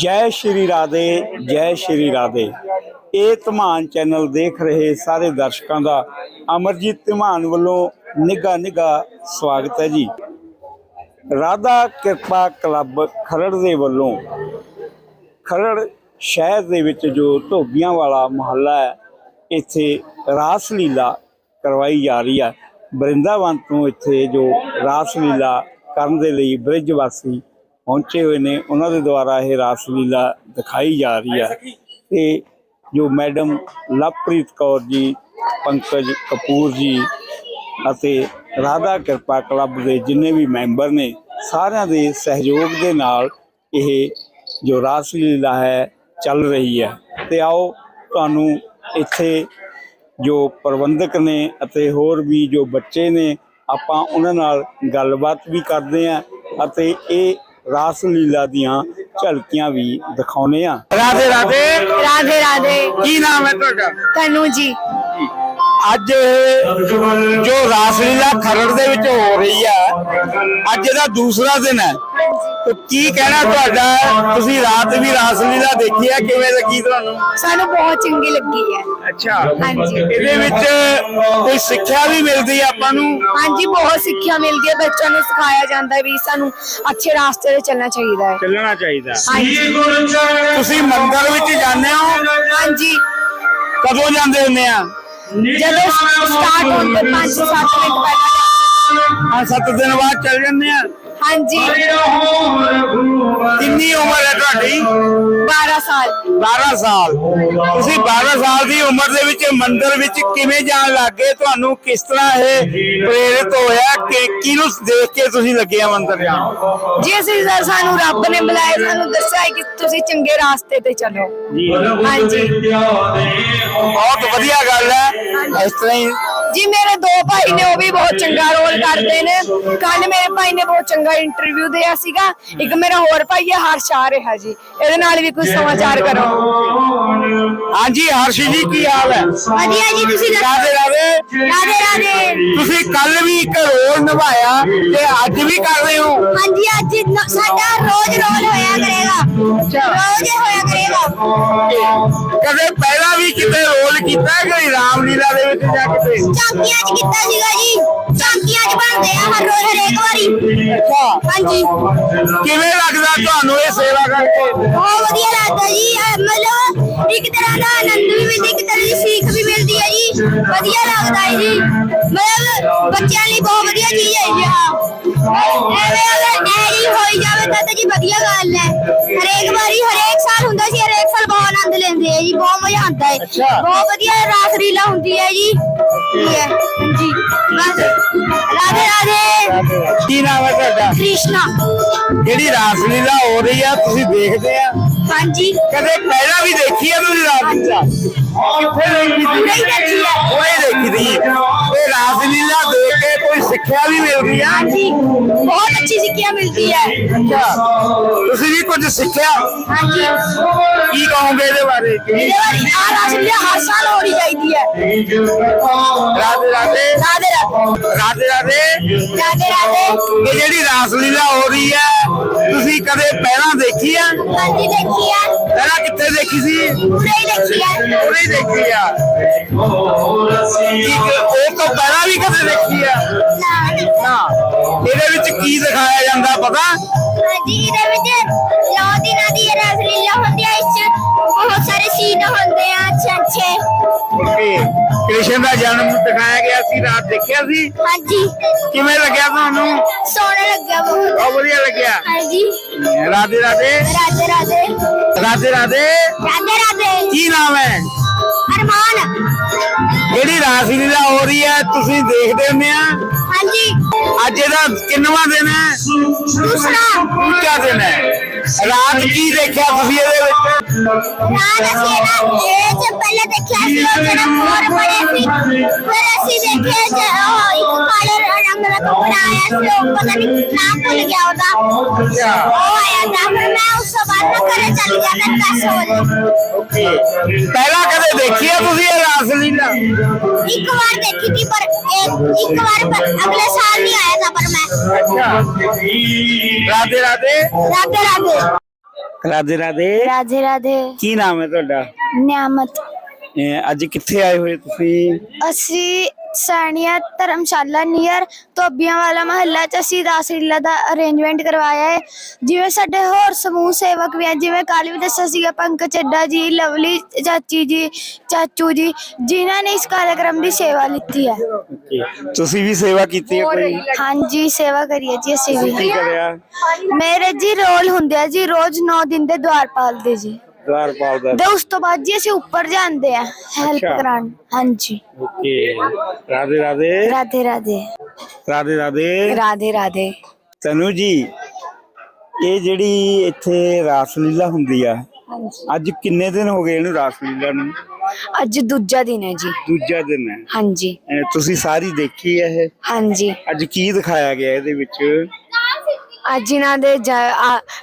ਜੈ ਸ਼੍ਰੀ ਰਾਧੇ, ਜੈ ਸ਼੍ਰੀ ਰਾਧੇ। ਇਹ ਧਮਾਨ ਚੈਨਲ ਦੇਖ ਰਹੇ ਸਾਰੇ ਦਰਸ਼ਕਾਂ ਦਾ ਅਮਰਜੀਤ ਧਮਾਨ ਵੱਲੋਂ ਨਿੱਘਾ ਨਿੱਘਾ ਸਵਾਗਤ ਹੈ ਜੀ। ਰਾਧਾ ਕਿਰਪਾ ਕਲੱਬ ਖਰੜ ਦੇ ਵੱਲੋਂ ਖਰੜ ਸ਼ਹਿਰ ਦੇ ਵਿੱਚ ਜੋ ਧੋਬੀਆਂ ਵਾਲਾ ਮੁਹੱਲਾ ਹੈ, ਇੱਥੇ ਰਾਸ ਲੀਲਾ ਕਰਵਾਈ ਜਾ ਰਹੀ ਹੈ। ਬ੍ਰਿੰਦਾਵਨ ਤੋਂ ਇੱਥੇ ਜੋ ਰਾਸ ਲੀਲਾ ਕਰਨ ਦੇ ਲਈ ਬ੍ਰਿਜ ਵਾਸੀ ਪਹੁੰਚੇ ਹੋਏ ਨੇ, ਉਹਨਾਂ ਦੇ ਦੁਆਰਾ ਇਹ ਰਾਸ ਲੀਲਾ ਦਿਖਾਈ ਜਾ ਰਹੀ ਹੈ। ਤੇ ਜੋ ਮੈਡਮ ਲਵਪ੍ਰੀਤ ਕੌਰ ਜੀ, ਪੰਕਜ ਕਪੂਰ ਜੀ ਅਤੇ ਰਾਧਾ ਕਿਰਪਾ ਕਲੱਬ ਦੇ ਜਿੰਨੇ ਵੀ ਮੈਂਬਰ ਨੇ, ਸਾਰਿਆਂ ਦੇ ਸਹਿਯੋਗ ਦੇ ਨਾਲ ਇਹ ਜੋ ਰਾਸ ਲੀਲਾ ਹੈ, ਚੱਲ ਰਹੀ ਹੈ। ਤੇ ਆਓ ਤੁਹਾਨੂੰ ਇੱਥੇ ਜੋ ਪ੍ਰਬੰਧਕ ਨੇ ਅਤੇ ਹੋਰ ਵੀ ਜੋ ਬੱਚੇ ਨੇ, ਆਪਾਂ ਉਹਨਾਂ ਨਾਲ ਗੱਲਬਾਤ ਵੀ ਕਰਦੇ ਆਂ ਅਤੇ ਇਹ ਰਾਸ ਲੀਲਾ ਦੀਆਂ ਝਲਕੀਆਂ ਵੀ ਦਿਖਾਉਨੇ ਆ ਰਾਧੇ ਰਾਧੇ। ਰਾਧੇ ਰਾਧੇ। ਕੀ ਨਾਮ ਹੈ ਤੁਹਾਡਾ? ਤਨੂ ਜੀ। ਅੱਜ ਜੋ ਰਾਸਲੀਲਾ ਖਰੜ ਦੇ ਵਿੱਚ ਹੋ ਰਹੀ ਆ ਅੱਜ ਇਹਦਾ ਦੂਸਰਾ ਦਿਨ ਹੈ। ਕੀ ਕਹਿਣਾ ਤੁਹਾਡਾ? ਤੁਸੀਂ ਰਾਤ ਵੀ ਰਾਸਲੀਲਾ ਦੇਖੀ ਹੈ ਕਿਵੇਂ ਲੱਗੀ ਤੁਹਾਨੂੰ? ਸਾਨੂੰ ਬਹੁਤ ਚੰਗੀ ਲੱਗੀ ਹੈ। ਅੱਛਾ। ਹਾਂਜੀ। ਇਹਦੇ ਵਿੱਚ ਕੋਈ ਸਿੱਖਿਆ ਵੀ ਮਿਲਦੀ ਹੈ ਆਪਾਂ ਨੂੰ? ਹਾਂਜੀ ਬਹੁਤ ਸਿੱਖਿਆ ਮਿਲਦੀ ਹੈ। ਬੱਚਿਆਂ ਨੂੰ ਸਿਖਾਇਆ ਜਾਂਦਾ ਵੀ ਸਾਨੂੰ ਅੱਛੇ ਰਾਸਤੇ ਤੇ ਚੱਲਣਾ ਚਾਹੀਦਾ ਹੈ। ਚੱਲਣਾ ਚਾਹੀਦਾ। ਤੁਸੀਂ ਮੰਦਰ ਵਿੱਚ ਜਾਂਦੇ ਹੋ? ਹਾਂਜੀ। ਕਦੋਂ ਜਾਂਦੇ ਹੁੰਦੇ ਆ? ਜਦੋਂ ਸਟਾਰਟ ਹੋਣ ਤੋਂ 5-7 ਮਿੰਟ ਪਹਿਲਾਂ ਹਾਂ 7 ਦਿਨ ਬਾਅਦ ਚੱਲ ਜਾਂਦੇ ਆ। ਹਾਂਜੀ। ਕਿੰਨੀ ਉਮਰ ਹੈ ਤੁਹਾਡੀ? 12 ਸਾਲ। 12 ਸਾਲ। ਤੁਸੀਂ 12 ਸਾਲ ਦੀ ਉਮਰ ਦੇ ਵਿੱਚ ਮੰਦਿਰ ਵਿੱਚ ਕਿਵੇਂ ਜਾਣ ਲੱਗੇ ਤੁਹਾਨੂੰ ਕਿਸ ਤਰ੍ਹਾਂ ਇਹ ਪ੍ਰੇਰਿਤ ਹੋਇਆ ਕਿ ਕਿਹਨੂੰ ਦੇਖ ਕੇ ਤੁਸੀਂ ਲੱਗੇ ਆ ਮੰਦਿਰ ਜਾਣ? ਜੀ ਅਸੀਂ ਸਰ ਸਾਨੂੰ ਰੱਬ ਨੇ ਬੁਲਾਇਆ ਸਾਨੂੰ ਦੱਸਿਆ ਕਿ ਤੁਸੀਂ ਚੰਗੇ ਰਾਸਤੇ ਤੇ ਚੱਲੋ। ਹਾਂਜੀ। ਬਹੁਤ ਵਧੀਆ ਗੱਲ ਹੈ। ਇਸ ਤਰ੍ਹਾਂ ਹੀ ਜੀ ਮੇਰੇ ਦੋ ਭਾਈ ਨੇ ਉਹ ਵੀ ਬਹੁਤ ਚੰਗਾ ਰੋਲ ਕਰਦੇ ਨੇ। ਕੱਲ ਮੇਰੇ ਭਾਈ ਨੇ ਬਹੁਤ ਚੰਗਾ ਇੰਟਰਵਿਊ ਦਿਆ ਸੀਗਾ। ਇੱਕ ਮੇਰਾ ਹੋਰ ਭਾਈ ਹੈ ਹਰਸ਼ ਆ ਰਿਹਾ ਜੀ। ਇਹਦੇ ਨਾਲ ਵੀ ਕੁਝ ਸਮਾਚਾਰ ਕਰੋ। ਹਾਂਜੀ ਹਰਸ਼ ਜੀ ਕੀ ਹਾਲ ਹੈ? ਵਧੀਆ ਜੀ ਤੁਸੀਂ ਰਾਧੇ ਰਾਧੇ। ਰਾਧੇ ਰਾਧੇ। ਤੁਸੀਂ ਕੱਲ ਵੀ ਇੱਕ ਰੋਲ ਨਿਭਾਇਆ ਤੇ ਅੱਜ ਵੀ ਕਰ ਰਹੇ ਹੋ? ਹਾਂਜੀ ਅੱਜ ਸਾਡਾ ਰੋਜ਼ ਰੋਲ ਹੋਇਆ ਕਰੇਗਾ। ਰੋਜ਼ ਹੋਇਆ ਕਰੇਗਾ। ਕਦੇ ਪਹਿਲਾਂ ਵੀ ਕਿਤੇ ਕੀਤਾ ਹੈ ਕੋਈ ਰਾਮਲੀਲਾ ਦੇ ਵਿੱਚ ਜਾਂ ਕਿਤੇ ਚਾਂਕੀਆਂ 'ਚ ਕੀਤਾ ਸੀਗਾ ਜੀ। ਚਾਂਕੀਆਂ 'ਚ ਬਣਦੇ ਆ ਹਰ ਰੋਜ਼ ਹਰੇਕ ਵਾਰੀ। ਅੱਛਾ। ਹਾਂਜੀ। ਕਿਵੇਂ ਲੱਗਦਾ ਤੁਹਾਨੂੰ ਇਹ ਸੇਵਾ ਕਰਕੇ? ਬਹੁਤ ਵਧੀਆ ਲੱਗਦਾ ਜੀ। ਮਤਲਬ ਇੱਕ ਤਰ੍ਹਾਂ ਦਾ ਆਨੰਦ ਵੀ ਮਿਲਦਾ ਇੱਕ ਤਰ੍ਹਾਂ ਦੀ ਸਿੱਖ ਵੀ ਮਿਲਦੀ ਹੈ ਜੀ। ਵਧੀਆ ਲੱਗਦਾ ਹੈ ਜੀ। ਮਤਲਬ ਬੱਚਿਆਂ ਲਈ ਬਹੁਤ ਵਧੀਆ ਚੀਜ਼ ਹੈ ਜੀ ਆਹ ਐਰੀ ਹੋਈ ਜਾਵੇ ਤਾਂ ਤਾਂ ਜੀ ਵਧੀਆ ਗੱਲ ਹੈ। ਹਰੇਕ ਵਾਰੀ ਹਰੇਕ ਸਾਲ ਹੁੰਦਾ ਸੀ ਹਰੇਕ ਸਾਲ ਬਹੁਤ ਆਨੰਦ ਲੈਂਦੇ ਆ ਜੀ ਬਹੁਤ ਮਜ਼ਾ ਆਉਂਦਾ ਹੈ। ਅੱਛਾ। ਬਹੁਤ ਵਧੀਆ ਰਾਸ ਰੀਲਾ ਹੁੰਦੀ ਹੈ ਜੀ। ਠੀਕ ਹੈ ਹਾਂਜੀ। ਬਸ। ਰਾਧੇ ਰਾਧੇ। ਕੀ ਨਾਮ ਹੈ ਤੁਹਾਡਾ? ਕ੍ਰਿਸ਼ਨਾ। ਜਿਹੜੀ ਰਾਸਲੀਲਾ ਹੋ ਰਹੀ ਆ ਤੁਸੀਂ ਦੇਖਦੇ ਆ। ਹਾਂਜੀ। ਕਦੇ ਪਹਿਲਾਂ ਵੀ ਦੇਖੀ ਆ ਤੁਸੀਂ ਰਾਸਲੀਲਾ ਕਿੱਥੇ ਦੇਖੀ ਸੀ ਨਹੀਂ ਦੇਖੀ ਆ। ਉਹ ਦੇਖੀ ਸੀ। ਇਹ ਰਾਸਲੀਲਾ ਦੇਖ ਕੇ ਕੋਈ ਸਿੱਖਿਆ ਵੀ ਮਿਲਦੀ ਆ? ਹਾਂਜੀ ਬਹੁਤ ਅੱਛੀ ਸਿੱਖਿਆ ਮਿਲਦੀ ਹੈ ਤੁਸੀਂ ਵੀ ਕੁਝ ਸਿੱਖਿਆ? ਹਾਂਜੀ। ਕੀ ਕਹੋਗੇ ਇਹਦੇ ਬਾਰੇ? ਇਹਦੇ ਬਾਰੇ ਆ ਰਾਸ਼ਲੀਆ ਹਰ ਸਾਲ ਹੋਣੀ ਚਾਹੀਦੀ ਹੈ ਰਾਧੇ ਰਾਧੇ। ਰਾਧੇ ਰਾਧੇ। ਰਾਧੇ ਰਾਧੇ। ਰਾਧੇ ਇਹ ਜਿਹੜੀ ਰਾਸਲੀਲਾ ਹੋ ਰਹੀ ਹੈ ਤੁਸੀਂ ਕਦੇ ਪਹਿਲਾਂ ਦੇਖੀ ਆ? ਹਾਂਜੀ ਦੇਖੀ ਆ। ਪਹਿਲਾਂ ਕਿੱਥੇ ਦੇਖੀ ਸੀ? ਉਰੇ ਦੇਖੀ ਆ। ਉਰੇ ਹੀ ਦੇਖੀ ਆ। ਕੀ ਤੋਂ ਪਹਿਲਾਂ ਵੀ ਕਦੇ ਦੇਖੀ ਆ। ਨਾ। ਇਹਦੇ ਵਿੱਚ ਕੀ ਦਿਖਾਇਆ ਜਾਂਦਾ ਪਤਾ? ਹਾਂਜੀ ਇਹਦੇ ਵਿੱਚ ਨੌ ਦਿਨਾਂ ਦੀ ਰਾਸਲੀਲਾ ਹੁੰਦੀ ਹੈ ਇਸ ਚ ਬਹੁਤ ਸਾਰੇ ਸੀਨ ਹੁੰਦੇ ਆ ਅੱਛੇ ਅੱਛੇ। ਕਿ ਕ੍ਰਿਸ਼ਨ ਦਾ ਜਨਮ ਦਿਖਾਇਆ ਗਿਆ ਸੀ ਰਾਤ ਦੇਖਿਆ ਸੀ? ਹਾਂਜੀ। ਕਿਵੇਂ ਲੱਗਿਆ ਤੁਹਾਨੂੰ? ਸੋਹਣਾ ਲੱਗਿਆ ਬਹੁਤ। ਬਹੁਤ ਵਧੀਆ ਲੱਗਿਆ। ਹਾਂਜੀ। ਰਾਧੇ ਰਾਧੇ। ਰਾਧੇ ਰਾਧੇ। ਰਾਧੇ ਰਾਧੇ। ਰਾਧੇ ਰਾਧੇ। ਕੀ ਨਾਮ ਹੈ? ਅਰਮਾਨ। ਜਿਹੜੀ ਰਾਸਲੀਲਾ ਹੋ ਰਹੀ ਹੈ ਤੁਸੀਂ ਦੇਖਦੇ ਹੁੰਦੇ ਆ। ਹਾਂਜੀ। ਅੱਜ ਇਹਦਾ ਕਿੰਨਵਾਂ ਦਿਨ ਹੈ? ਦੂਸਰਾ। ਦੂਜਾ ਦਿਨ ਹੈ। ਰਾਤ ਕੀ ਦੇਖਿਆ ਤੁਸੀਂ ਇਹਦੇ ਵਿੱਚ? ਰਾਤ ਅਸੀਂ ਨਾ ਇਹ ਚ ਪਹਿਲੇ ਦੇਖਿਆ ਸੀ ਉਹ ਜਿਹੜਾ ਹੋਰ ਬੜੇ ਸੀ। ਫਿਰ ਅਸੀਂ ਦੇਖਿਆ ਜ- ਉਹ ਇੱਕ ਕਾਲੇ میرا کپڑا آیا اس بھی نام اچھا۔ ہے تسی یہ راس لیلا ایک بار دیکھی تھی پر ایک بار اگلے سال نہیں آیا تھا پر میں۔ اچھا۔ رادھے رادھے رادھے رادھے ਰਾਧੇ ਰਾਧੇ ਰਾਧੇ ਕੀ ਨਾਮ ਹੈ ਤੁਹਾਡਾ ਨਿਆਮਤ ਅੱਜ ਕਿੱਥੇ ਆਏ ਹੋਏ ਤੁਸੀਂ ਅਸੀਂ ਸੈਣੀਆ ਧਰਮਸ਼ਾਲਾ ਨੀਅਰ ਧੋਬੀਆਂ ਵਾਲਾ ਮਹੱਲਾ ਚ ਅਸੀਂ ਰਾਸਲੀਲਾ ਦਾ ਅਰੇਂਜਮੈਂਟ ਕਰਵਾਇਆ ਹੈ। ਜਿਵੇਂ ਸਾਡੇ ਹੋਰ ਸਮੂਹ ਸੇਵਕ ਵੀ ਹੈ ਜਿਵੇਂ ਕੱਲ੍ਹ ਵੀ ਦੱਸਿਆ ਸੀਗਾ ਪੰਕਜ ਚੱਡਾ ਜੀ ਲਵਲੀ ਚਾਚੀ ਜੀ ਚਾਚੂ ਜੀ ਜਿਨ੍ਹਾਂ ਨੇ ਇਸ ਕਾਰਜਕ੍ਰਮ ਦੀ ਸੇਵਾ ਲਿੱਤੀ ਹੈ। ਤੁਸੀਂ ਵੀ ਸੇਵਾ ਕੀਤੀ ਹੈ ਕੋਈ? ਹਾਂਜੀ ਸੇਵਾ ਕਰੀਏ ਜੀ ਅਸੀਂ ਕੀ ਵੀ ਕਰਿਆ? ਮੇਰੇ ਜੀ ਰੋਲ ਹੁੰਦੇ ਆ ਜੀ ਰੋਜ਼ 9 ਦਿਨ ਦੇ ਦੁਆਰ ਪਾਲਦੇ ਜੀ। ਦਵਾਰਪਾਲ ਦਾ। ਤੇ ਉਸ ਤੋਂ ਬਾਅਦ ਜੀ ਅਸੀਂ ਉੱਪਰ ਜਾਂਦੇ ਆ ਹੈਲਪ ਅੱਛਾ। ਕਰਾਉਣ। ਹਾਂਜੀ। ਓਕੇ। ਰਾਧੇ ਰਾਧੇ। ਰਾਧੇ ਰਾਧੇ। ਰਾਧੇ ਰਾਧੇ। ਰਾਧੇ ਰਾਧੇ। ਤਨੂ ਜੀ ਇਹ ਜਿਹੜੀ ਇੱਥੇ ਰਾਸਲੀਲਾ ਹੁੰਦੀ ਆ ਹਾਂਜੀ। ਅੱਜ ਕਿੰਨੇ ਦਿਨ ਹੋ ਗਏ ਇਹਨੂੰ ਰਾਸਲੀਲਾ ਨੂੰ? ਅੱਜ ਦੂਜਾ ਦਿਨ ਹੈ ਜੀ। ਦੂਜਾ ਦਿਨ ਹੈ। ਹਾਂਜੀ। ਅਹ ਤੁਸੀਂ ਸਾਰੀ ਦੇਖੀ ਹੈ ਇਹ? ਹਾਂਜੀ। ਅੱਜ ਕੀ ਦਿਖਾਇਆ ਗਿਆ ਇਹਦੇ ਵਿੱਚ? ਅੱਜ ਇਹਨਾਂ ਦੇ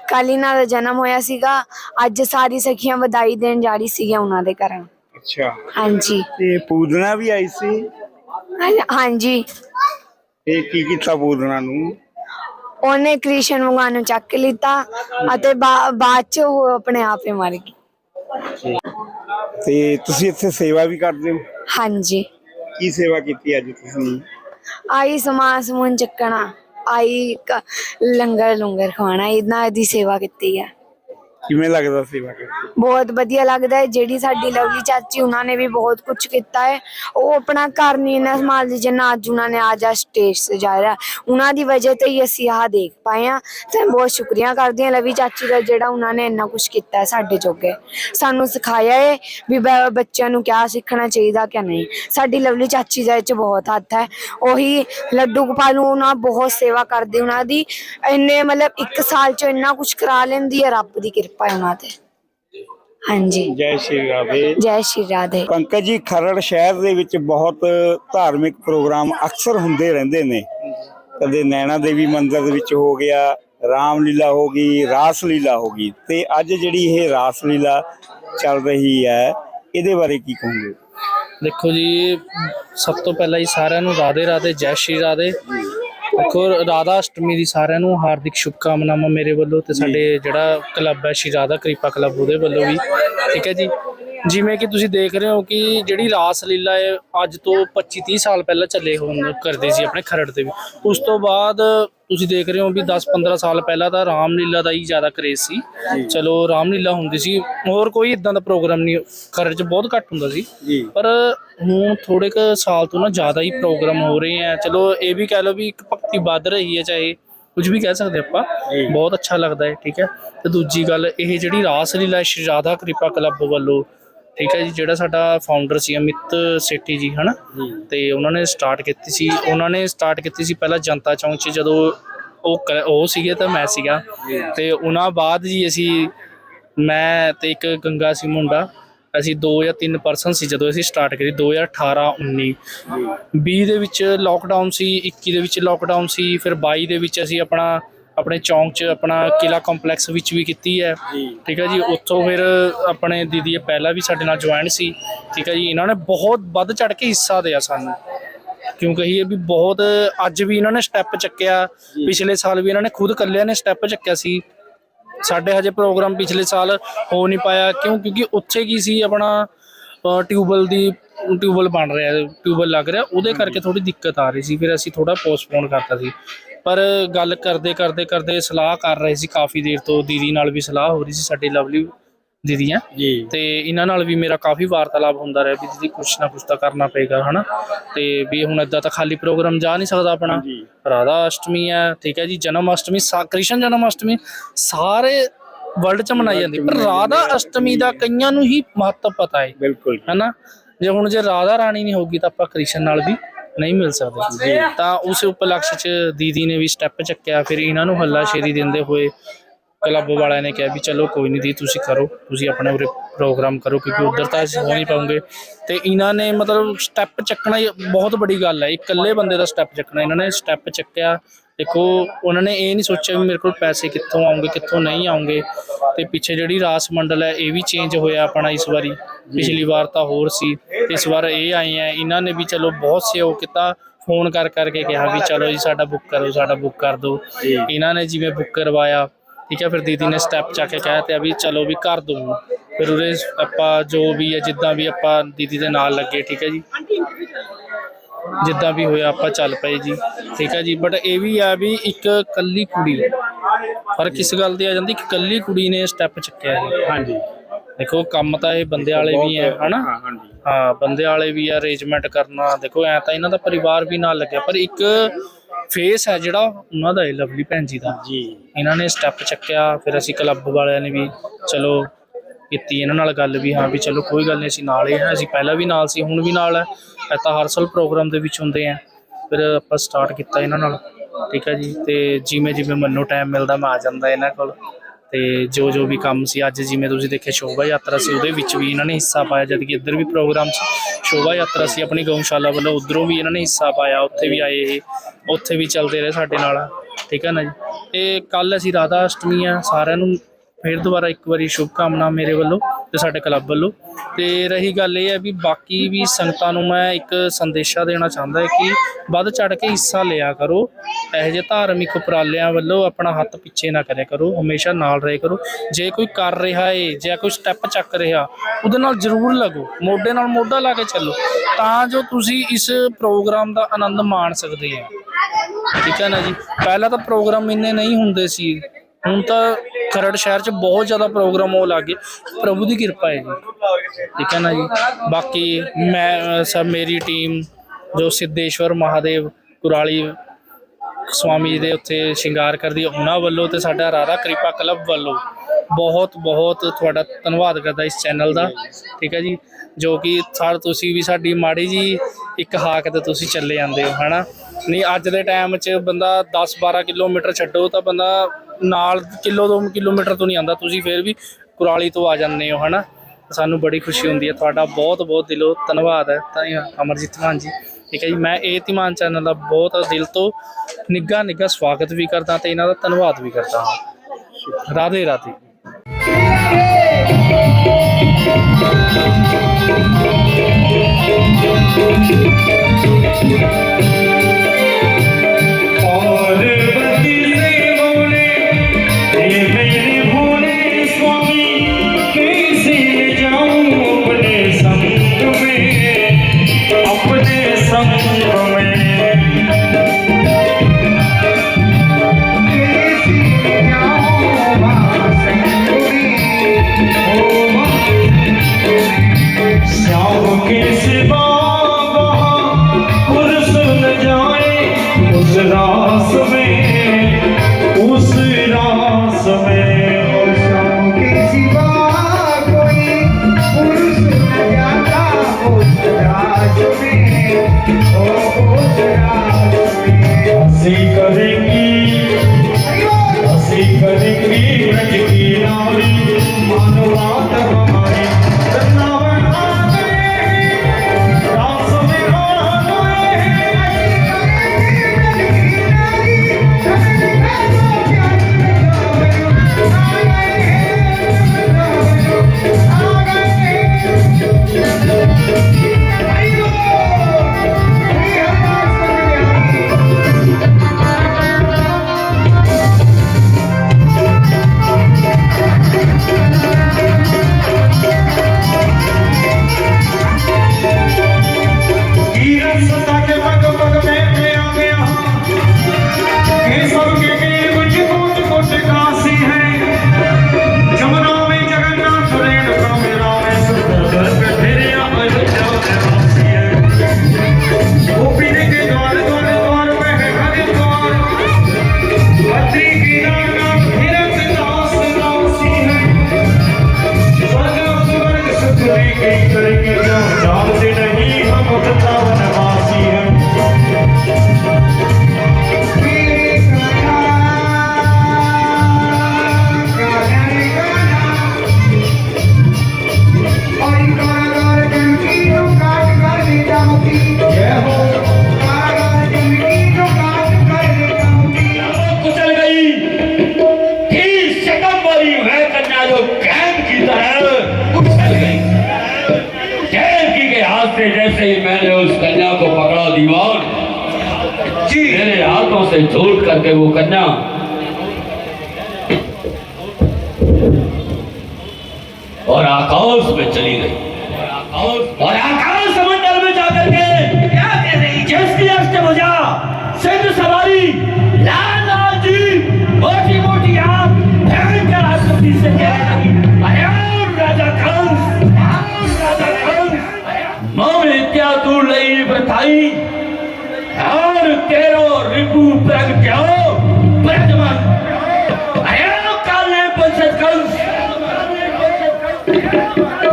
ਕੱਲ ਇਹਨਾਂ ਦਾ ਜਨਮ ਹੋਇਆ ਸੀਗਾ। ਅੱਜ ਸਾਰੀ ਸਖੀਆਂ ਵਧਾਈ ਦੇਣ ਜਾ ਰਹੀ ਸੀਗੀਆਂ ਉਹਨਾਂ ਦੇ ਘਰ। ਅੱਛਾ। ਹਾਂਜੀ। ਤੇ ਪੂਦਨਾ ਵੀ ਆਈ ਸੀ? ਹਾਂ- ਹਾਂਜੀ। ਤੇ ਕੀ ਕੀਤਾ ਪੂਦਨਾ ਨੂੰ? ਉਹਨੇ ਕ੍ਰਿਸ਼ਨ ਭਗਵਾਨ ਨੂੰ ਚੱਕ ਲਿੱਤਾ ਅਤੇ ਬਾ- ਬਾਅਦ ਚ ਉਹ ਆਪਣੇ ਆਪੇ ਮਰ ਗਈ। ਤੇ ਤੁਸੀਂ ਇੱਥੇ ਸੇਵਾ ਵੀ ਕਰਦੇ ਹੋ? ਹਾਂਜੀ। ਕੀ ਸੇਵਾ ਕੀਤੀ ਅੱਜ ਤੁਸੀਂ? ਆਈ ਸਮਾਨ ਸਮੂਨ ਚੱਕਣਾ। ਆਈ ਕ- ਲੰਗਰ ਲੰਗਰ ਖਵਾਣਾ ਇਹਨਾਂ ਦੀ ਸੇਵਾ ਕੀਤੀ ਹੈ ਕਿਵੇਂ ਲੱਗਦਾ ਸੇਵਾ ਕਰਕੇ ਬਹੁਤ ਵਧੀਆ ਲੱਗਦਾ ਹੈ। ਜਿਹੜੀ ਸਾਡੀ ਲਵਲੀ ਚਾਚੀ, ਉਹਨਾਂ ਨੇ ਵੀ ਬਹੁਤ ਕੁਝ ਕੀਤਾ ਹੈ। ਉਹ ਆਪਣਾ ਘਰ ਨਹੀਂ ਨਾ ਸੰਭਾਲਦੀ ਜਿੰਨਾ ਅੱਜ ਉਹਨਾਂ ਨੇ ਅੱਜ ਆ ਸਟੇਜ ਸਜਾਇਆ ਉਹਨਾਂ ਦੀ ਵਜ੍ਹਾ ਤੇ ਹੀ ਅਸੀਂ ਆਹ ਦੇਖ ਪਾਏ ਹਾਂ। ਤੇ ਬਹੁਤ ਸ਼ੁਕਰੀਆ ਕਰਦੇ ਹਾਂ ਲਵਲੀ ਚਾਚੀ ਦਾ, ਜਿਹੜਾ ਉਹਨਾਂ ਨੇ ਇੰਨਾ ਕੁਝ ਕੀਤਾ ਹੈ ਸਾਡੇ ਜੋਗੇ। ਸਾਨੂੰ ਸਿਖਾਇਆ ਹੈ ਵੀ ਬ- ਬੱਚਿਆਂ ਨੂੰ ਕਿਆ ਸਿੱਖਣਾ ਚਾਹੀਦਾ ਕਿਆ ਨਹੀਂ। ਸਾਡੀ ਲਵਲੀ ਚਾਚੀ ਦਾ ਇਹ ਚ ਬਹੁਤ ਹੱਥ ਹੈ। ਉਹੀ ਲੱਡੂ ਗੋਪਾਲ ਨੂੰ ਉਹਨਾਂ ਬਹੁਤ ਸੇਵਾ ਕਰਦੇ, ਉਹਨਾਂ ਦੀ ਇੰਨੇ ਮਤਲਬ ਇੱਕ ਸਾਲ ਚ ਇੰਨਾ ਕੁਝ ਕਰਾ ਲੈਂਦੀ ਹੈ, ਰੱਬ ਦੀ ਕਿਰਪਾ ਹੈ ਉਹਨਾਂ ਤੇ ਹਾਂਜੀ। ਜੈ ਸ਼੍ਰੀ ਰਾਧੇ। ਜੈ ਸ਼੍ਰੀ ਰਾਧੇ। ਪੰਕਜ ਜੀ ਖਰੜ ਸ਼ਹਿਰ ਦੇ ਵਿੱਚ ਬਹੁਤ ਧਾਰਮਿਕ ਪ੍ਰੋਗਰਾਮ ਅਕਸਰ ਹੁੰਦੇ ਰਹਿੰਦੇ ਨੇ। ਕਦੇ ਨੈਣਾ ਦੇਵੀ ਮੰਦਿਰ ਦੇ ਵਿੱਚ ਹੋ ਗਿਆ ਰਾਮਲੀਲਾ ਹੋ ਗਈ ਰਾਸ ਲੀਲਾ ਹੋ ਗਈ। ਤੇ ਅੱਜ ਜਿਹੜੀ ਇਹ ਰਾਸ ਲੀਲਾ ਚੱਲ ਰਹੀ ਹੈ ਇਹਦੇ ਬਾਰੇ ਕੀ ਕਹੋਗੇ? ਦੇਖੋ ਜੀ ਸਭ ਤੋਂ ਪਹਿਲਾਂ ਹੀ ਸਾਰਿਆਂ ਨੂੰ ਰਾਧੇ ਰਾਧੇ ਜੈ ਸ਼੍ਰੀ ਰਾਧੇ। ਦੇਖੋ ਰਾਧਾ ਅਸ਼ਟਮੀ ਦੀ ਸਾਰਿਆਂ ਨੂੰ ਹਾਰਦਿਕ ਸ਼ੁਭਕਾਮਨਾਵਾਂ ਮੇਰੇ ਵੱਲੋਂ ਤੇ ਸਾਡੇ ਜਿਹੜਾ ਕਲੱਬ ਹੈ ਸ਼੍ਰੀ ਰਾਧਾ ਕਿਰਪਾ ਕਲੱਬ ਉਹਦੇ ਵੱਲੋਂ ਵੀ। ਠੀਕ ਹੈ ਜੀ? ਜਿਵੇਂ ਕਿ ਤੁਸੀਂ ਦੇਖ ਰਹੇ ਹੋ ਕਿ ਜਿਹੜੀ ਰਾਸ ਲੀਲਾ ਹੈ ਅੱਜ ਤੋਂ 25 30 ਸਾਲ ਪਹਿਲਾਂ ਚੱਲੇ ਹੋਣ ਕਰਦੇ ਸੀ ਆਪਣੇ ਖਰੜ ਤੇ ਵੀ ਉਸ ਤੋਂ ਬਾਅਦ ਤੁਸੀਂ ਦੇਖ ਰਹੇ ਹੋ ਵੀ 10 15 ਸਾਲ ਪਹਿਲਾਂ ਤਾਂ ਰਾਮ ਲੀਲਾ ਦਾ ਹੀ ਜ਼ਿਆਦਾ ਕਰੇਜ਼ ਸੀ। ਚਲੋ ਰਾਮ ਲੀਲਾ ਹੁੰਦੀ ਸੀ। ਹੋਰ ਕੋਈ ਇਦਾਂ ਦਾ ਪ੍ਰੋਗਰਾਮ ਨਹੀਂ ਖਰੜ 'ਚ ਬਹੁਤ ਘੱਟ ਹੁੰਦਾ ਸੀ। ਪਰ ਹੁਣ ਥੋੜੇ ਕ ਸਾਲ ਤੋਂ ਨਾ ਜ਼ਿਆਦਾ ਹੀ ਪ੍ਰੋਗਰਾਮ ਹੋ ਰਹੇ ਆ। ਚਲੋ ਇਹ ਵੀ ਕਹਿ ਲਓ ਵੀ ਇੱਕ ਭਗਤੀ ਵੱਧ ਰਹੀ ਹੈ ਚਾਹੇ ਕੁਝ ਵੀ ਕਹਿ ਸਕਦੇ ਆਪਾਂ। ਬਹੁਤ ਅੱਛਾ ਲੱਗਦਾ ਹੈ ਠੀਕ ਹੈ। ਤੇ ਦੂਜੀ ਗੱਲ ਇਹ ਜਿਹੜੀ ਰਾਸ ਲੀਲਾ ਹੈ ਸ਼੍ਰੀ ਰਾਧਾ ਕਿਰਪਾ ਕਲੱਬ ਵੱਲੋਂ ਠੀਕ ਹੈ ਜੀ ਜਿਹੜਾ ਸਾਡਾ ਫਾਊਂਡਰ ਸੀ ਅਮਿਤ ਸੇਠੀ ਜੀ ਹਨਾ? ਤੇ ਉਹਨਾਂ ਨੇ ਸਟਾਰਟ ਕੀਤੀ ਸੀ ਉਹਨਾਂ ਨੇ ਸਟਾਰਟ ਕੀਤੀ ਸੀ ਪਹਿਲਾਂ ਜਨਤਾ ਚੌਂਕ 'ਚ ਜਦੋਂ ਉਹ ਉਹ ਸੀਗੇ ਤਾਂ ਮੈਂ ਸੀਗਾ। ਤੇ ਉਹਨਾਂ ਬਾਅਦ ਜੀ ਅਸੀਂ ਮੈਂ ਤੇ ਇੱਕ ਗੰਗਾ ਸੀ ਮੁੰਡਾ ਅਸੀਂ ਦੋ ਜਾਂ ਤਿੰਨ ਪਰਸਨ ਸੀ ਜਦੋਂ ਅਸੀਂ ਸਟਾਰਟ ਕਰੀ 2018 19 20 ਦੇ ਵਿੱਚ ਲੋਕਡਾਊਨ ਸੀ 21 ਦੇ ਵਿੱਚ ਲੋਕਡਾਊਨ ਸੀ ਫਿਰ 22 ਦੇ ਵਿੱਚ ਅਸੀਂ ਆਪਣਾ ਆਪਣੇ ਚੌਂਕ 'ਚ ਆਪਣਾ ਕਿਲਾ ਕੰਪਲੈਕਸ ਵਿੱਚ ਵੀ ਕੀਤੀ ਹੈ। ਠੀਕ ਹੈ ਜੀ ਉੱਥੋਂ ਫਿਰ ਆਪਣੇ ਦੀਦੀ ਪਹਿਲਾਂ ਵੀ ਸਾਡੇ ਨਾਲ ਜੁਆਇਨ ਸੀ। ਠੀਕ ਹੈ ਜੀ ਇਹਨਾਂ ਨੇ ਬਹੁਤ ਵੱਧ ਚੜ ਕੇ ਹਿੱਸਾ ਦਿਆ ਸਾਨੂੰ। ਕਿਉਂ ਕਹੀਏ ਵੀ ਬਹੁਤ ਅੱਜ ਵੀ ਇਹਨਾਂ ਨੇ ਸਟੈਪ ਚੱਕਿਆ। ਪਿਛਲੇ ਸਾਲ ਵੀ ਇਹਨਾਂ ਨੇ ਖੁਦ ਇਕੱਲਿਆਂ ਨੇ ਸਟੈਪ ਚੱਕਿਆ ਸੀ। ਸਾਡੇ ਹਜੇ ਪ੍ਰੋਗਰਾਮ ਪਿਛਲੇ ਸਾਲ ਹੋ ਨਹੀਂ ਪਾਇਆ। ਕਿਉਂ? ਕਿਉਂਕਿ ਉੱਥੇ ਕੀ ਸੀ ਆਪਣਾ ਟਿਊਬਲ ਦੀ ਟਿਊਬਲ ਬਣ ਰਿਹਾ ਟਿਊਬਲ ਲੱਗ ਰਿਹਾ। ਉਹਦੇ ਕਰਕੇ ਥੋੜੀ ਦਿੱਕਤ ਆ ਰਹੀ ਸੀ। ਫਿਰ ਅਸੀਂ ਥੋੜਾ ਪੋਸਟਪੋਨ ਕਰਤਾ ਸੀ। ਪਰ ਗੱਲ ਕਰਦੇ ਕਰਦੇ ਕਰਦੇ ਸਲਾਹ ਕਰ ਰਹੇ ਸੀ ਕਾਫੀ ਦੇਰ ਤੋਂ। ਦੀਦੀ ਨਾਲ ਵੀ ਸਲਾਹ ਹੋ ਰਹੀ ਸੀ ਸਾਡੀ ਲਵਲੀ ਦੀਦੀਆਂ ਜੀ। ਤੇ ਇਹਨਾਂ ਨਾਲ ਵੀ ਮੇਰਾ ਕਾਫੀ ਵਾਰਤਾਲਾਪ ਹੁੰਦਾ ਰਿਹਾ ਵੀ ਦੀਦੀ ਕੁਛ ਨਾ ਕੁਛ ਤਾਂ ਕਰਨਾ ਪਏਗਾ ਹਨਾ। ਤੇ ਵੀ ਹੁਣ ਏਦਾਂ ਤਾਂ ਖਾਲੀ ਪ੍ਰੋਗਰਾਮ ਜਾ ਨਹੀਂ ਸਕਦਾ ਆਪਣਾ। ਜੀ। ਰਾਧਾ ਅਸ਼ਟਮੀ ਹੈ ਠੀਕ ਹੈ ਜੀ ਜਨਮ ਅਸ਼ਟਮੀ ਕ੍ਰਿਸ਼ਨ ਜਨਮ ਅਸ਼ਟਮੀ ਸਾਰੇ ਵਰਲਡ ਚ ਮਨਾਈ ਜਾਂਦੀ। ਪਰ ਰਾਧਾ ਅਸ਼ਟਮੀ ਦਾ ਕਈਆਂ ਨੂੰ ਹੀ ਮਹੱਤਵ ਪਤਾ ਹੈ। ਬਿਲਕੁਲ ਹੈਨਾ? ਜੇ ਹੁਣ ਜੇ ਰਾਧਾ ਰਾਣੀ ਨਹੀਂ ਹੋਗੀ ਤਾਂ ਆਪਾਂ ਕ੍ਰਿਸ਼ਨ ਨਾਲ ਵੀ ਨਹੀਂ ਮਿਲ ਸਕਦੇ ਤਾਂ ਉਸ ਉਪਲਕਸ਼ ਚ ਦੀਦੀ ਨੇ ਵੀ ਸਟੈਪ ਚੱਕਿਆ, ਫਿਰ ਇਹਨਾਂ ਨੂੰ ਹੱਲਾਸ਼ੇਰੀ ਦਿੰਦੇ ਹੋਏ ਕਲੱਬ ਵਾਲਿਆਂ ਨੇ ਕਿਹਾ ਵੀ ਚਲੋ ਕੋਈ ਨਹੀਂ ਦੀ ਤੁਸੀਂ ਕਰੋ, ਤੁਸੀਂ ਆਪਣੇ ਉਰੇ ਪ੍ਰੋਗਰਾਮ ਕਰੋ, ਕਿਉਂਕਿ ਉਧਰ ਤਾਂ ਅਸੀਂ ਹੋ ਨਹੀਂ ਪਾਉਂਗੇ। ਤੇ ਇਹਨਾਂ ਨੇ ਮਤਲਬ ਸਟੈਪ ਚੱਕਣਾ ਹੀ ਬਹੁਤ ਵੱਡੀ ਗੱਲ ਹੈ ਇਕੱਲੇ ਬੰਦੇ ਦਾ ਸਟੈਪ ਚੱਕਣਾ, ਇਹਨਾਂ ਨੇ ਸਟੈਪ ਚੱਕਿਆ। ਦੇਖੋ, ਉਹਨਾਂ ਨੇ ਇਹ ਨਹੀਂ ਸੋਚਿਆ ਵੀ ਮੇਰੇ ਕੋਲ ਪੈਸੇ ਕਿੱਥੋਂ ਆਉਂਗੇ ਕਿੱਥੋਂ ਨਹੀਂ ਆਉਂਗੇ ਤੇ ਪਿੱਛੇ ਜਿਹੜੀ ਰਾਸ ਮੰਡਲ ਹੈ, ਇਹ ਵੀ ਚੇਂਜ ਹੋਇਆ ਆਪਣਾ ਇਸ ਵਾਰੀ। ਪਿਛਲੀ ਵਾਰ ਤਾਂ ਹੋਰ ਸੀ। ਇਸ ਵਾਰ ਇਹ ਆਏ ਆ ਇਹਨਾਂ ਨੇ ਵੀ ਚਲੋ ਬਹੁਤ ਸਹਿਯੋਗ ਕੀਤਾ। ਫੋਨ ਕਰ ਕਰਕੇ ਕਿਹਾ ਵੀ ਚਲੋ ਜੀ ਸਾਡਾ ਬੁੱਕ ਕਰੋ ਸਾਡਾ ਬੁੱਕ ਕਰ ਦਿਓ। ਇਹਨਾਂ ਨੇ ਜਿਵੇਂ ਬੁੱਕ ਕਰਵਾਇਆ ਠੀਕ ਹੈ ਫਿਰ ਦੀਦੀ ਨੇ ਸਟੈਪ ਚੱਕ ਕੇ ਕਹਿ ਤੇ ਵੀ ਚਲੋ ਵੀ ਕਰ ਦੂੰ। ਫਿਰ ਉਰੇ ਆਪਾਂ ਜੋ ਵੀ ਹੈ ਜਿੱਦਾਂ ਵੀ ਆਪਾਂ ਦੀਦੀ ਦੇ ਨਾਲ ਲੱਗੇ ਠੀਕ ਹੈ ਜੀ। ਜਿੱਦਾਂ ਵੀ ਹੋਇਆ ਆਪਾਂ ਚੱਲ ਪਏ ਜੀ ਠੀਕ ਹੈ ਜੀ। ਬਟ ਇਹ ਵੀ ਆ ਵੀ ਇੱਕ ਕੱਲੀ ਕੁੜੀ ਪਰ ਕਿਸ ਗੱਲ ਦੀ ਆ ਜਾਂਦੀ ਕਿ ਕੱਲੀ ਕੁੜੀ ਨੇ ਸਟੈਪ ਚੱਕਿਆ ਹੈ ਹਾਂਜੀ। ਦੇਖੋ ਕੰਮ ਤਾਂ ਇਹ ਬੰਦੇ ਵਾਲੇ ਵੀ ਹੈ ਹਨਾ? ਹਾਂ ਬੰਦੇ ਵਾਲੇ ਵੀ ਆ ਅਰੇਂਜਮੈਂਟ ਕਰਨਾ ਦੇਖੋ ਐ ਤਾਂ ਇਹਨਾਂ ਦਾ ਪਰਿਵਾਰ ਵੀ ਨਾਲ ਲੱਗਿਆ ਪਰ ਇੱਕ ਫੇਸ ਹੈ ਜਿਹੜਾ ਉਹਨਾਂ ਦਾ ਹੈ ਲਵਲੀ ਭੈਣ ਜੀ ਦਾ। ਜੀ। ਇਹਨਾਂ ਨੇ ਸਟੈਪ ਚੱਕਿਆ ਫਿਰ ਅਸੀਂ ਕਲੱਬ ਵਾਲਿਆਂ ਨੇ ਵੀ ਚਲੋ ਕੀਤੀ ਇਹਨਾਂ ਨਾਲ ਗੱਲ ਵੀ ਹਾਂ ਵੀ ਚਲੋ ਕੋਈ ਗੱਲ ਨਹੀਂ ਅਸੀਂ ਨਾਲ ਹੀ ਹਾਂ ਅਸੀਂ ਪਹਿਲਾਂ ਵੀ ਨਾਲ ਸੀ ਹੁਣ ਵੀ ਨਾਲ ਹੈ ਇਹ ਤਾਂ ਹਰ ਸਾਲ ਪ੍ਰੋਗਰਾਮ ਦੇ ਵਿੱਚ ਹੁੰਦੇ ਆ। ਫਿਰ ਆਪਾਂ ਸਟਾਰਟ ਕੀਤਾ ਇਹਨਾਂ ਨਾਲ ਠੀਕ ਹੈ ਜੀ? ਤੇ ਜਿਵੇਂ ਜਿਵੇਂ ਮੈਨੂੰ ਟਾਈਮ ਮਿਲਦਾ ਮੈਂ ਆ ਜਾਂਦਾ ਇਹਨਾਂ ਕੋਲ। ਤੇ ਜੋ ਜੋ ਵੀ ਕੰਮ ਸੀ, ਅੱਜ ਜਿਵੇਂ ਤੁਸੀਂ ਦੇਖਿਆ ਸ਼ੋਭਾ ਯਾਤਰਾ ਸੀ, ਉਹਦੇ ਵਿੱਚ ਵੀ ਇਹਨਾਂ ਨੇ ਹਿੱਸਾ ਪਾਇਆ, ਜਦ ਕਿ ਇੱਧਰ ਵੀ ਪ੍ਰੋਗਰਾਮ ਸੀ। ਸ਼ੋਭਾ ਯਾਤਰਾ ਸੀ ਆਪਣੀ ਗਊਸ਼ਾਲਾ ਵੱਲੋਂ, ਉਧਰੋਂ ਵੀ ਇਹਨਾਂ ਨੇ ਹਿੱਸਾ ਪਾਇਆ, ਉੱਥੇ ਵੀ ਆਏ ਇਹ, ਉੱਥੇ ਵੀ ਚੱਲਦੇ ਰਹੇ ਸਾਡੇ ਨਾਲ। ਠੀਕ ਹੈ ਨਾ ਜੀ? ਤੇ ਕੱਲ ਅਸੀਂ ਰਾਧਾ ਅਸ਼ਟਮੀ ਆ, ਸਾਰਿਆਂ ਨੂੰ ਫਿਰ ਦੁਬਾਰਾ ਇੱਕ ਵਾਰੀ ਸ਼ੁਭ ਕਾਮਨਾ ਮੇਰੇ ਵੱਲੋਂ। ਤੇ ਸਾਡੇ ਕਲੱਬ ਵੱਲੋਂ। ਤੇ ਰਹੀ ਗੱਲ ਇਹ ਹੈ ਵੀ ਬਾਕੀ ਵੀ ਸੰਗਤਾਂ ਨੂੰ ਮੈਂ ਇੱਕ ਸੰਦੇਸ਼ਾ ਦੇਣਾ ਚਾਹੁੰਦਾ ਹੈ ਕਿ ਵੱਧ ਚੜ ਕੇ ਹਿੱਸਾ ਲਿਆ ਕਰੋ। ਇਹੋ ਜਿਹੇ ਧਾਰਮਿਕ ਉਪਰਾਲਿਆਂ ਵੱਲੋਂ ਆਪਣਾ ਹੱਥ ਪਿੱਛੇ ਨਾ ਕਰਿਆ ਕਰੋ। ਹਮੇਸ਼ਾ ਨਾਲ ਰਹੇ ਕਰੋ। ਜੇ ਕੋਈ ਕਰ ਰਿਹਾ ਏ, ਜਾਂ ਕੋਈ ਸਟੈਪ ਚੱਕ ਰਿਹਾ, ਉਹਦੇ ਨਾਲ ਜ਼ਰੂਰ ਲੱਗੋ। ਮੋਢੇ ਨਾਲ ਮੋਢਾ ਲਾ ਕੇ ਚੱਲੋ। ਤਾਂ ਜੋ ਤੁਸੀਂ ਇਸ ਪ੍ਰੋਗਰਾਮ ਦਾ ਆਨੰਦ ਮਾਣ ਸਕਦੇ ਆ ਠੀਕ ਹੈ ਨਾ ਜੀ? ਪਹਿਲਾਂ ਤਾਂ ਪ੍ਰੋਗਰਾਮ ਇੰਨੇ ਨਹੀਂ ਹੁੰਦੇ ਸੀ। ਹੁਣ ਤਾਂ ਖਰੜ ਸ਼ਹਿਰ 'ਚ ਬਹੁਤ ਜ਼ਿਆਦਾ ਪ੍ਰੋਗਰਾਮ ਹੋ ਲੱਗੇ ਪ੍ਰਭੂ ਦੀ ਕਿਰਪਾ ਹੈ ਜੀ। ਠੀਕ ਹੈ ਨਾ ਜੀ। ਬਾਕੀ ਮੈਂ ਅ, ਸਭ ਮੇਰੀ ਟੀਮ ਜੋ ਸਿੱਧੇਸ਼ਵਰ ਮਹਾਦੇਵ ਕੁਰਾਲੀ ਸਵਾਮੀ ਜੀ ਦੇ ਉੱਥੇ ਸ਼ਿੰਗਾਰ ਕਰਦੀ ਉਹਨਾਂ ਵੱਲੋਂ ਤੇ ਸਾਡਾ ਰਾਧਾ ਕਿਰਪਾ ਕਲੱਬ ਵੱਲੋਂ ਬਹੁਤ ਬਹੁਤ ਤੁਹਾਡਾ ਧੰਨਵਾਦ ਕਰਦਾ ਇਸ ਚੈਨਲ ਦਾ। ਠੀਕ ਹੈ ਜੀ। ਜੋ ਕਿ ਸਾਰ ਤੁਸੀਂ ਵੀ ਸਾਡੀ ਮਾੜੀ ਜੀ ਇੱਕ ਹਾਕ ਤੇ ਤੁਸੀਂ ਚੱਲੇ ਜਾਂਦੇ ਹੋ ਹਨਾ? ਨਹੀਂ ਅੱਜ ਦੇ ਟਾਈਮ 'ਚ ਬੰਦਾ 10 12 ਕਿਲੋਮੀਟਰ ਛੱਡੋ ਤਾਂ ਬੰਦਾ ਨਾਲ ਕਿਲੋ ਤੋਂ ਕਿਲੋਮੀਟਰ ਤੋਂ ਨਹੀਂ ਆਉਂਦਾ, ਤੁਸੀਂ ਫੇਰ ਵੀ ਕੁਰਾਲੀ ਤੋਂ ਆ ਜਾਂਦੇ ਹੋ, ਹਨਾ? ਸਾਨੂੰ ਬੜੀ ਖੁਸ਼ੀ ਹੁੰਦੀ ਹੈ, ਤੁਹਾਡਾ ਬਹੁਤ ਬਹੁਤ ਦਿਲੋਂ ਧੰਨਵਾਦ ਹੈ। ਤਾਂ ਅਮਰਜੀਤ ਮਾਨ ਜੀ, ਠੀਕ ਹੈ ਜੀ, ਮੈਂ ਇਹ ਤਿਮਾਨ ਚੈਨਲ ਦਾ ਬਹੁਤ ਦਿਲ ਤੋਂ ਨਿੱਗਾ ਨਿੱਗਾ ਸਵਾਗਤ ਵੀ ਕਰਦਾ ਤੇ ਇਹਨਾਂ ਦਾ ਧੰਨਵਾਦ ਵੀ ਕਰਦਾ ਹਾਂ। ਰਾਧੇ ਰਾਧੇ। ہاتھ سے جیسے ہی میں نے اس کنیا کو پکڑا دیوار جی۔ میرے ہاتھوں سے جھوٹ کر کے وہ کنیا اور آکاش میں چلی گئی۔ اور آکاش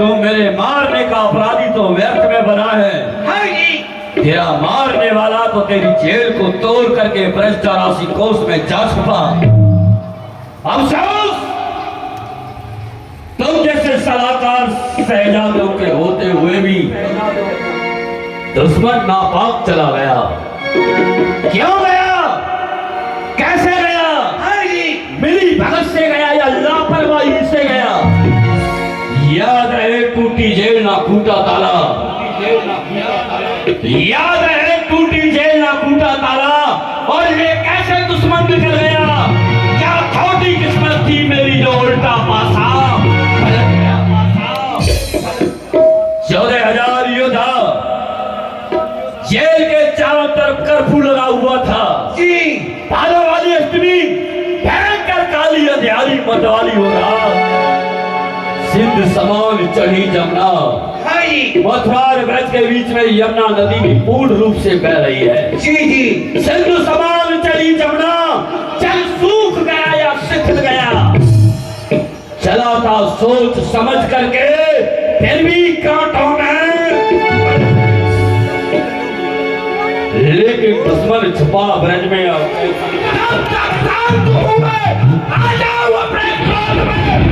تو میرے مارنے کا اپرادی تو ویرت میں بنا ہے۔ ہاں جی۔ تیرا مارنے والا تو تیری جیل کو توڑ کر کے برشتہ راسی کوس میں جا چھپا۔ افسوس! تم جیسے سلاکار سہجادوں کے ہوتے ہوئے بھی دشمن ناپاک چلا گیا۔ کیوں گیا؟ کیسے گیا؟ ہاں جی۔ ملی بھگت سے گیا یا اللہ؟ یاد ہے ٹوٹی جیل نہ پھوٹا تالا۔ یاد ہے ٹوٹی جیل نہ پھوٹا تالا۔ اور یہ کیسے دشمن نکل گیا؟ کیا چھوٹی قسمت تھی میری جو الٹا پاسا؟ چودہ ہزار یودا جیل کے چاروں طرف کرفیو لگا ہوا تھا۔ جی۔ تالوں والی اسٹمی پھینک کر کالی ادھیاری متوالی ہو رہا۔ سندھ سمان چڑھی جمنا۔ ہاں جی۔ متھوار برج کے بیچ میں یمنا ندی بھی پورن روپ سے بہ رہی ہے۔ جی، جی۔ سندھ سمان چڑھی جمنا۔ جل سوکھ گیا یا سکھ گیا۔ چلا تھا سوچ سمجھ کر کے پھر بھی کانٹوں میں۔ لیکن دشمن چھپا برج میں۔ آ جاؤ اپنے میں۔